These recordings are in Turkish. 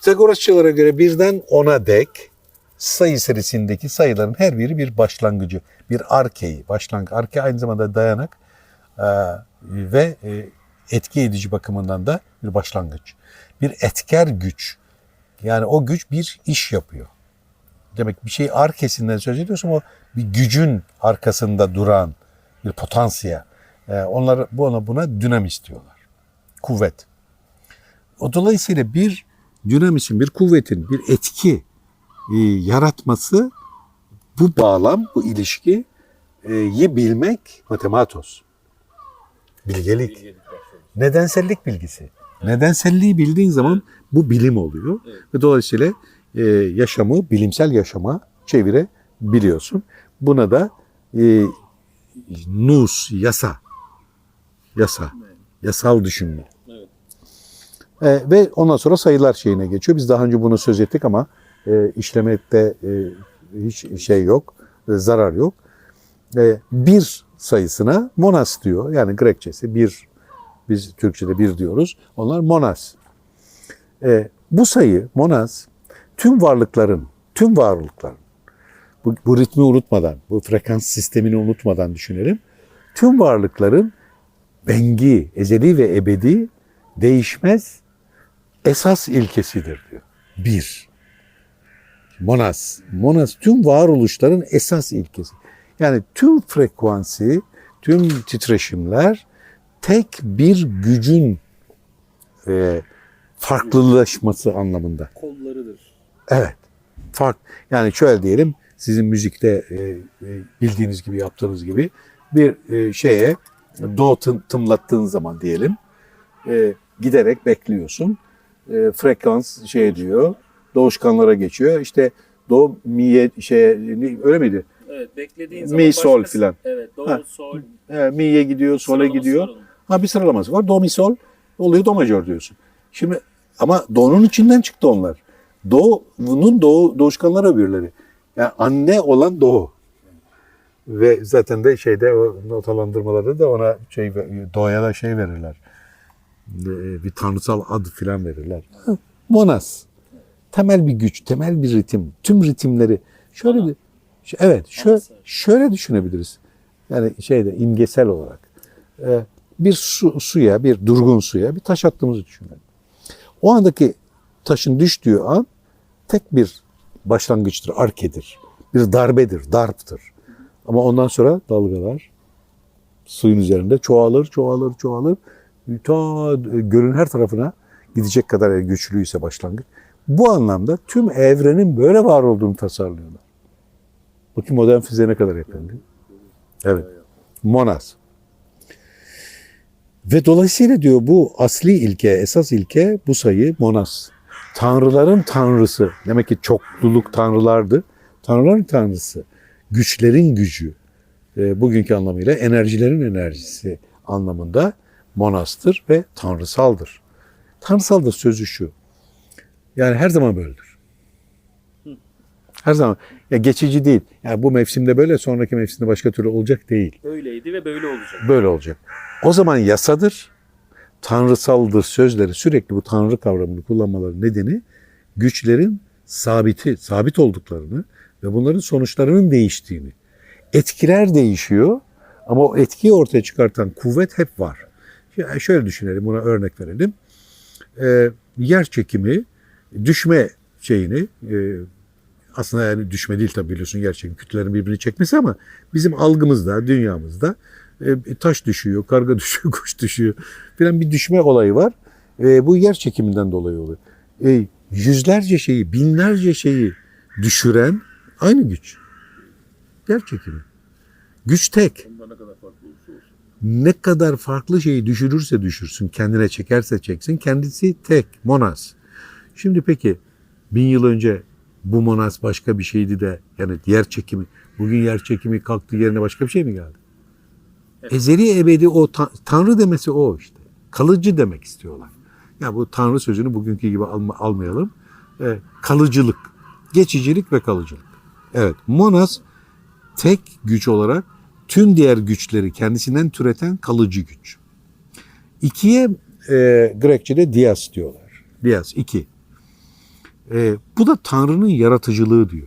Pitagorasçılara göre birden 10'a dek sayı serisindeki sayıların her biri bir başlangıcı, bir arkeyi. Başlangıç, arke aynı zamanda dayanak e, ve e, etki edici bakımından da bir başlangıç. Bir etker güç. Yani o güç bir iş yapıyor. Demek bir şey arkesinden söz ediyorsam o bir gücün arkasında duran bir potansiyel. E, onlar buna, buna dinamis diyorlar. Kuvvet. O dolayısıyla bir dinamisin, bir kuvvetin, bir etki e, yaratması bu bağlam, bu ilişki e, bilmek matematos. Bilgelik. Nedensellik bilgisi. Nedenselliği bildiğin zaman bu bilim oluyor. Ve dolayısıyla e, yaşamı bilimsel yaşama çevirebiliyorsun. Buna da e, nus, yasa. Yasa. Yasal düşünme. E, ve ondan sonra sayılar şeyine geçiyor. Biz daha önce bunu söz ettik ama e, işlemekte e, hiç şey yok, e, zarar yok. E, bir sayısına monas diyor. Yani Grekçesi bir, biz Türkçe'de bir diyoruz. Onlar monas. E, bu sayı monas tüm varlıkların, tüm varlıkların bu, bu ritmi unutmadan, bu frekans sistemini unutmadan düşünelim. Tüm varlıkların bengi, ezeli ve ebedi değişmez esas ilkesidir diyor. Bir. Monas. Monas tüm varoluşların esas ilkesi. Yani tüm frekansı, tüm titreşimler tek bir gücün e, farklılaşması anlamında. Kollarıdır. Evet. Fark. Yani şöyle diyelim, sizin müzikte e, e, bildiğiniz gibi yaptığınız gibi bir e, şeye do tım, tımlattığın zaman diyelim e, giderek bekliyorsun. E, frekans şey diyor, doğuşkanlara geçiyor. İşte do mi'ye şey öyle miydi? Evet beklediğin Mi, zaman sol başkası- filan. Evet do, Ha. sol. E, mi'ye gidiyor, sole gidiyor. onun. Ha bir sıralaması var. Do mi sol oluyor do majör diyorsun. Şimdi ama do'nun içinden çıktı onlar. Do'nun doğu, doğuşkanlar öbürleri. Yani anne olan doğu. Ve zaten de şeyde o notalandırmaları da ona şey doğaya da şey verirler. E, Bir tanrısal ad filan verirler. Monas. Temel bir güç, temel bir ritim. Tüm ritimleri şöyle bir evet şöyle, şöyle düşünebiliriz. Yani şeyde imgesel olarak. Ee, bir su, suya, bir durgun suya bir taş attığımızı düşünelim. O andaki taşın düştüğü an tek bir başlangıçtır, arkedir. Bir darbedir, darptır. Ama ondan sonra dalgalar suyun üzerinde çoğalır, çoğalır, çoğalır. Ta gölün her tarafına gidecek kadar güçlüyse başlangıç. Bu anlamda tüm evrenin böyle var olduğunu tasarlıyorlar. Bakın modern fiziğe ne kadar yakın? Evet. Monas. Ve dolayısıyla diyor bu asli ilke, esas ilke bu sayı Monas. Tanrıların tanrısı. Demek ki çokluluk tanrılardı. Tanrıların tanrısı. Güçlerin gücü. E, bugünkü anlamıyla enerjilerin enerjisi anlamında Monas'tır ve tanrısaldır. Tanrısaldır sözü şu. Yani her zaman böyledir. Her zaman. Ya geçici değil. Yani bu mevsimde böyle, sonraki mevsimde başka türlü olacak değil. Böyleydi ve böyle olacak. Böyle olacak. O zaman yasadır, tanrısaldır sözleri sürekli bu tanrı kavramını kullanmaları nedeni güçlerin sabiti, sabit olduklarını ve bunların sonuçlarının değiştiğini. Etkiler değişiyor ama o etkiyi ortaya çıkartan kuvvet hep var. Şimdi şöyle düşünelim, buna örnek verelim. Ee, yer çekimi, düşme şeyini, e, aslında yani düşme değil tabii biliyorsun yer çekimi, kütlelerin birbirini çekmesi ama bizim algımızda, dünyamızda e, taş düşüyor, karga düşüyor, kuş düşüyor filan bir düşme olayı var. E, bu yer çekiminden dolayı oluyor. E, yüzlerce şeyi, binlerce şeyi düşüren aynı güç. Yer çekimi. Güç tek. Ondan ne kadar farklı olursa olsun. Ne kadar farklı şeyi düşürürse düşürsün, kendine çekerse çeksin, kendisi tek, monas. Şimdi peki bin yıl önce bu monas başka bir şeydi de yani yer çekimi, bugün yer çekimi kalktı yerine başka bir şey mi geldi? Ezeli ebedi o ta- tanrı demesi o işte. Kalıcı demek istiyorlar. Ya bu tanrı sözünü bugünkü gibi alma- almayalım. Ee, kalıcılık, geçicilik ve kalıcılık. Evet, monas tek güç olarak tüm diğer güçleri kendisinden türeten kalıcı güç. İkiye e, Grekçe'de dias diyorlar. Dias, iki. E, bu da Tanrı'nın yaratıcılığı diyor.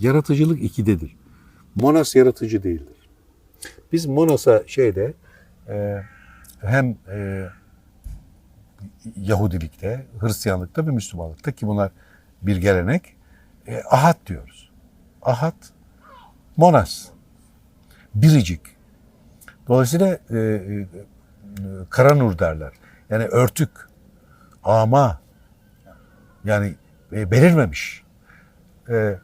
Yaratıcılık ikidedir. Monas yaratıcı değildir. Biz Monas'a şeyde e, hem e, Yahudilikte, Hristiyanlıkta ve Müslümanlıkta ki bunlar bir gelenek e, ahad diyoruz. Ahad, Monas, biricik. Dolayısıyla e, e, Karanur derler. Yani örtük, ama yani e, belirmemiş. E,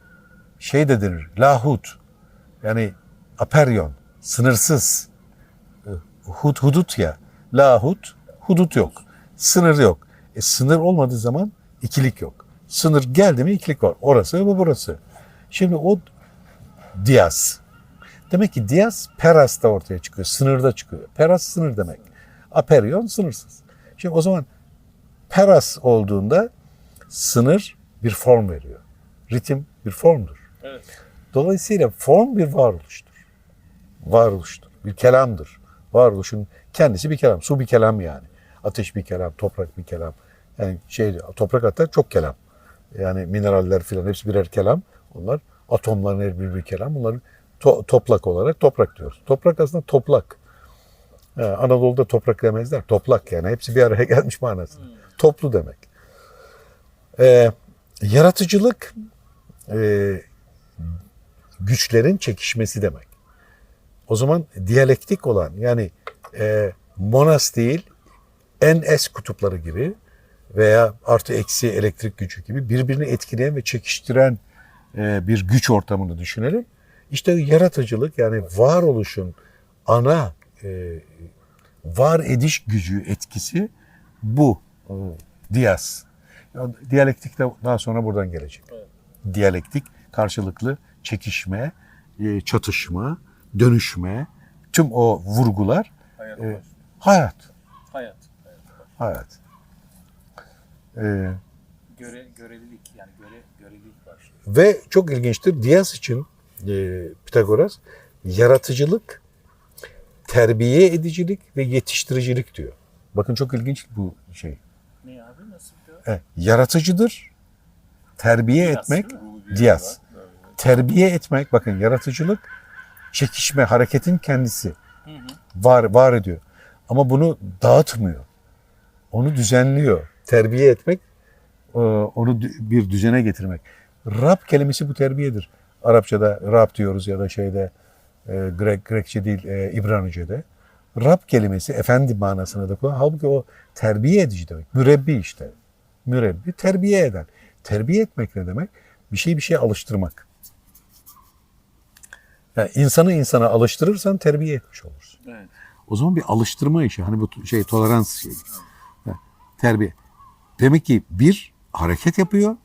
şey de denir, lahut yani aperyon, sınırsız. E, hud, hudut ya, lahut, hudut yok. Sınır yok. E, sınır olmadığı zaman ikilik yok. Sınır geldi mi ikilik var. Orası bu burası. Şimdi o diyas. Demek ki diyas peras da ortaya çıkıyor. Sınırda çıkıyor. Peras sınır demek. Aperyon sınırsız. Şimdi o zaman peras olduğunda sınır bir form veriyor. Ritim bir formdur. Evet. Dolayısıyla form bir varoluştur. Varoluştur. Bir kelamdır. Varoluşun kendisi bir kelam. Su bir kelam yani. Ateş bir kelam, toprak bir kelam. Yani şey toprak hatta çok kelam. Yani mineraller filan hepsi birer kelam. Onlar atomların her biri bir kelam. Bunları to- toplak olarak toprak diyoruz. Toprak aslında toplak. Ha, Anadolu'da toprak demezler. Toplak yani. Hepsi bir araya gelmiş manasında. Toplu demek. Ee, yaratıcılık e, güçlerin çekişmesi demek. O zaman diyalektik olan yani e, monas değil NS kutupları gibi veya artı eksi elektrik gücü gibi birbirini etkileyen ve çekiştiren e, bir güç ortamını düşünelim. İşte yaratıcılık yani varoluşun ana e, var ediş gücü etkisi bu. E, Diyas. Ya, Diyalektik de daha sonra buradan gelecek. Diyalektik karşılıklı çekişme, e, çatışma, dönüşme, tüm o vurgular Hayat. e, hayat. Hayat. Hayat. Hayat. E, Göre, görelilik yani göre, görelilik var. Ve çok ilginçtir. Diyas için e, Pitagoras yaratıcılık, terbiye edicilik ve yetiştiricilik diyor. Bakın çok ilginç bu şey. Ne abi nasıl bir Evet, yaratıcıdır. Terbiye Diyas, etmek, diyas. Terbiye etmek, bakın yaratıcılık, çekişme, hareketin kendisi. Hı hı. Var, var ediyor. Ama bunu dağıtmıyor. Onu düzenliyor. Terbiye etmek, e, onu bir düzene getirmek. Rab kelimesi bu terbiyedir. Arapçada Rab diyoruz ya da şeyde e, Grek, Grekçe değil e, İbranice'de. Rab kelimesi efendi manasına da kullanılır. Halbuki o terbiye edici demek. Mürebbi işte. Mürebbi terbiye eden. Terbiye etmek ne demek? Bir şeyi bir şeye alıştırmak. Yani insanı insana alıştırırsan terbiye etmiş olursun. Evet. O zaman bir alıştırma işi. Hani bu şey tolerans şeyi. Ha, Terbiye. Demek ki bir hareket yapıyor,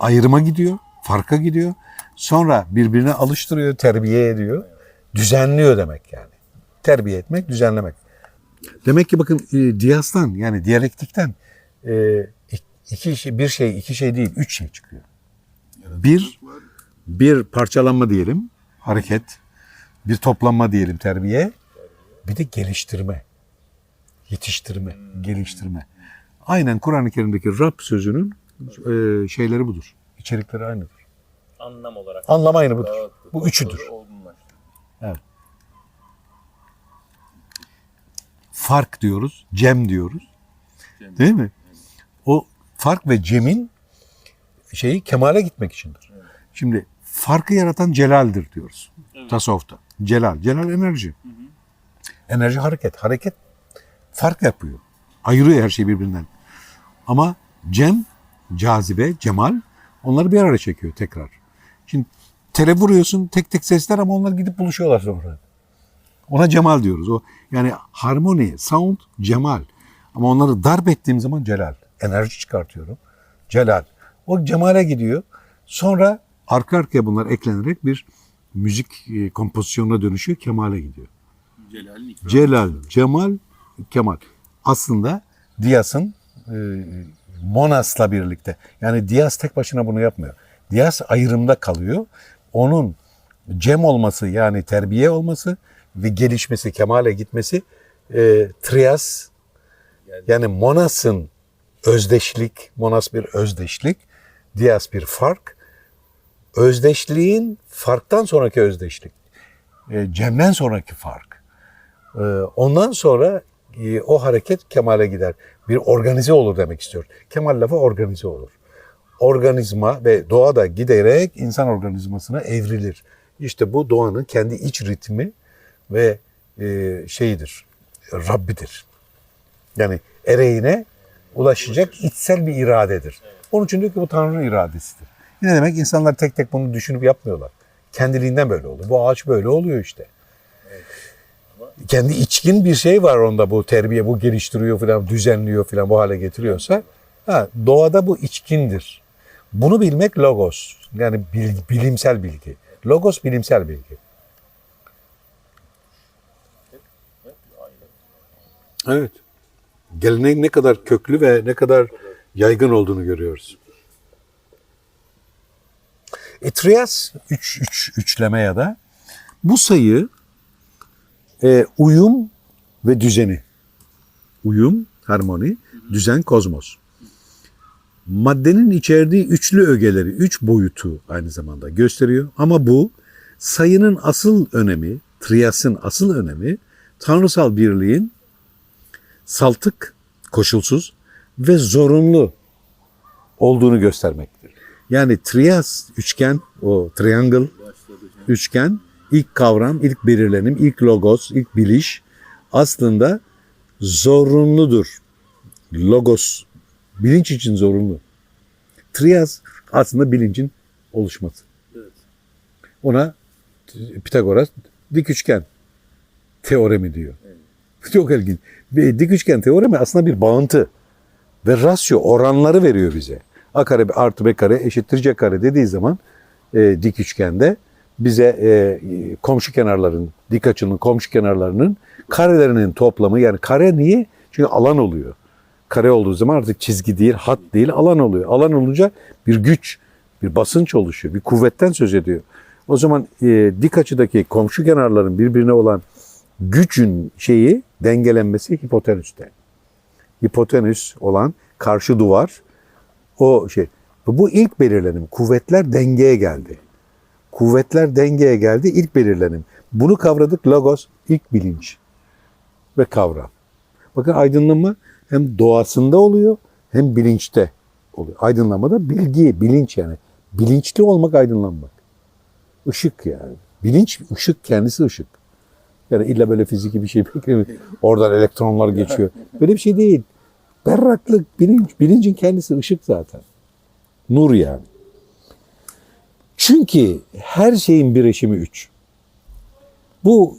ayrıma gidiyor, farka gidiyor. Sonra birbirine alıştırıyor, terbiye ediyor. Düzenliyor demek yani. Terbiye etmek, düzenlemek. Demek ki bakın e, diyastan yani diyalektikten e, iki şey, bir şey, iki şey değil, üç şey çıkıyor. Bir, bir parçalanma diyelim, hareket. Bir toplanma diyelim, terbiye. Bir de geliştirme. Yetiştirme, geliştirme. Aynen Kur'an-ı Kerim'deki Rab sözünün e, şeyleri budur. İçerikleri aynıdır. Anlam olarak. Anlam aynı budur. Dağıttı, Bu üçüdür. olgunlaştı. Fark diyoruz, cem diyoruz. Cem. Değil mi? O fark ve cemin şeyi kemale gitmek içindir. Şimdi farkı yaratan celaldir diyoruz. Evet. Tasavvufta. Celal. Celal enerji. Enerji hareket. Hareket fark yapıyor. Ayırıyor her şeyi birbirinden. Ama cem, cazibe, cemal onları bir araya çekiyor tekrar. Şimdi tele vuruyorsun tek tek sesler ama onlar gidip buluşuyorlar sonra. Ona cemal diyoruz. O yani harmoni, sound, cemal. Ama onları darp ettiğim zaman celal. Enerji çıkartıyorum. Celal. O cemale gidiyor. Sonra arka arkaya bunlar eklenerek bir müzik e, kompozisyonuna dönüşüyor. Kemale gidiyor. İkramı. Celal, Cemal, Kemal. Aslında Diyas'ın e, Monas'la birlikte. Yani Diyas tek başına bunu yapmıyor. Diyas ayrımda kalıyor. Onun cem olması yani terbiye olması ve gelişmesi, kemale gitmesi e, Trias yani Monas'ın özdeşlik, monas bir özdeşlik, dias bir fark. Özdeşliğin farktan sonraki özdeşlik. E, Cem'den sonraki fark. E, ondan sonra e, o hareket kemale gider. Bir organize olur demek istiyor. Kemal lafı organize olur. Organizma ve doğa da giderek insan organizmasına evrilir. İşte bu doğanın kendi iç ritmi ve e, şeyidir, Rabbidir. Yani ereğine ulaşacak içsel bir iradedir. Onun için diyor ki bu Tanrı'nın iradesidir. Ne demek? İnsanlar tek tek bunu düşünüp yapmıyorlar. Kendiliğinden böyle oluyor. Bu ağaç böyle oluyor işte. Kendi içkin bir şey var onda bu terbiye, bu geliştiriyor falan, düzenliyor falan bu hale getiriyorsa. Ha, doğada bu içkindir. Bunu bilmek logos. Yani bil- bilimsel bilgi. Logos bilimsel bilgi. Evet. Geleneğin ne kadar köklü ve ne kadar yaygın olduğunu görüyoruz. E, Trias, üç, üç, üçleme ya da bu sayı e, uyum ve düzeni. Uyum, harmoni, düzen, kozmos. Maddenin içerdiği üçlü ögeleri, üç boyutu aynı zamanda gösteriyor. Ama bu sayının asıl önemi, Trias'ın asıl önemi tanrısal birliğin saltık, koşulsuz ve zorunlu olduğunu göstermektir. Yani trias, üçgen, o triangle, üçgen, ilk kavram, ilk belirlenim, ilk logos, ilk biliş aslında zorunludur. Logos, bilinç için zorunlu. Trias aslında bilincin oluşması. Ona Pitagoras dik üçgen teoremi diyor. Çok ilginç. Bir dik üçgen teoremi aslında bir bağıntı ve rasyo oranları veriyor bize. A kare artı B kare eşittir C kare dediği zaman e, dik üçgende bize e, komşu kenarların, dik açının komşu kenarlarının karelerinin toplamı yani kare niye? Çünkü alan oluyor. Kare olduğu zaman artık çizgi değil, hat değil, alan oluyor. Alan olunca bir güç, bir basınç oluşuyor, bir kuvvetten söz ediyor. O zaman e, dik açıdaki komşu kenarların birbirine olan gücün şeyi dengelenmesi hipotenüste. Hipotenüs olan karşı duvar o şey. Bu ilk belirlenim. Kuvvetler dengeye geldi. Kuvvetler dengeye geldi ilk belirlenim. Bunu kavradık logos ilk bilinç ve kavram. Bakın aydınlanma hem doğasında oluyor hem bilinçte oluyor. Aydınlanma da bilgi, bilinç yani. Bilinçli olmak aydınlanmak. Işık yani. Bilinç, ışık kendisi ışık. Yani illa böyle fiziki bir şey beklemiyor. Oradan elektronlar geçiyor. Böyle bir şey değil. Berraklık, bilinç. Bilincin kendisi ışık zaten. Nur yani. Çünkü her şeyin bireşimi üç. Bu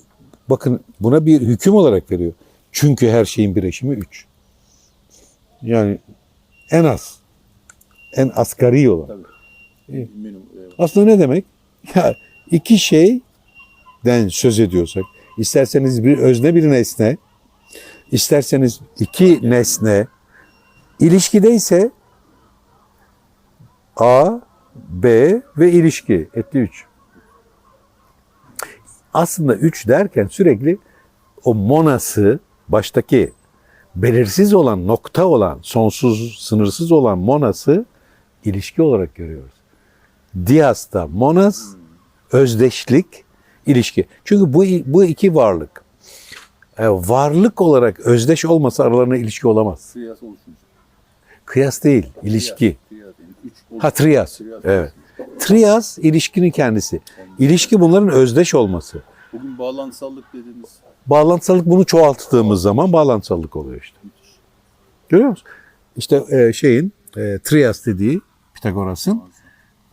bakın buna bir hüküm olarak veriyor. Çünkü her şeyin bireşimi üç. Yani en az. En asgari olan. Minimum. evet. Aslında ne demek? Ya iki şeyden söz ediyorsak, isterseniz bir özne bir nesne, isterseniz iki nesne, ilişkideyse A, B ve ilişki etti üç. Aslında üç derken sürekli o monası baştaki belirsiz olan, nokta olan, sonsuz, sınırsız olan monası ilişki olarak görüyoruz. Dias'ta monas, özdeşlik, ilişki. Çünkü bu, bu iki varlık e, varlık olarak özdeş olmasa aralarında ilişki olamaz. Triyas oluşunca. Kıyas değil, ilişki. Triyas. Yani üç oluş- Ha. Triyas Evet. Trias ilişkinin kendisi. İlişki bunların özdeş olması. Bugün bağlantısallık dediğimiz Bağlantısallık bunu çoğalttığımız zaman bağlantısallık oluyor işte. Görüyor musun? İşte e, şeyin e, trias dediği Pitagoras'ın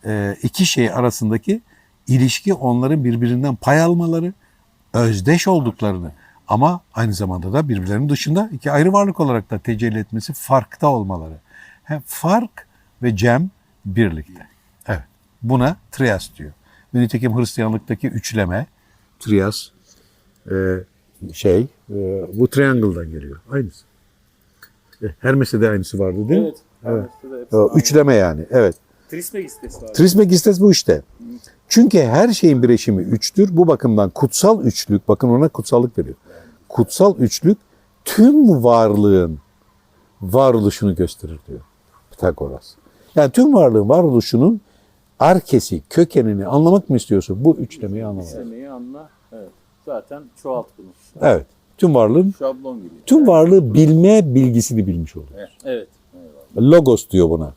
e, iki şey arasındaki ilişki onların birbirinden pay almaları, özdeş olduklarını ama aynı zamanda da birbirlerinin dışında iki ayrı varlık olarak da tecelli etmesi farkta olmaları. Hem fark ve cem birlikte. Evet. Buna trias diyor. Ve nitekim Hristiyanlıktaki üçleme trias e, şey e, bu triangle'dan geliyor. Aynısı. E, Hermes'te de aynısı vardı değil mi? Evet. Evet. Hermes'te de hepsi O, aynı. üçleme yani. Evet. Trismegistes var. Trismegistes bu işte. Çünkü her şeyin bireşimi üçtür. Bu bakımdan kutsal üçlük, bakın ona kutsallık veriyor. Kutsal üçlük tüm varlığın varoluşunu gösterir diyor Pitagoras. Yani tüm varlığın varoluşunun arkesi, kökenini anlamak mı istiyorsun? Bu üçlemeyi anlamak. Semeyi anla. Evet. Zaten çoğalt bunu. Evet. Tüm varlığın, Şablon gibi. tüm varlığı bilme bilgisini bilmiş oluyor. Evet. Logos diyor buna.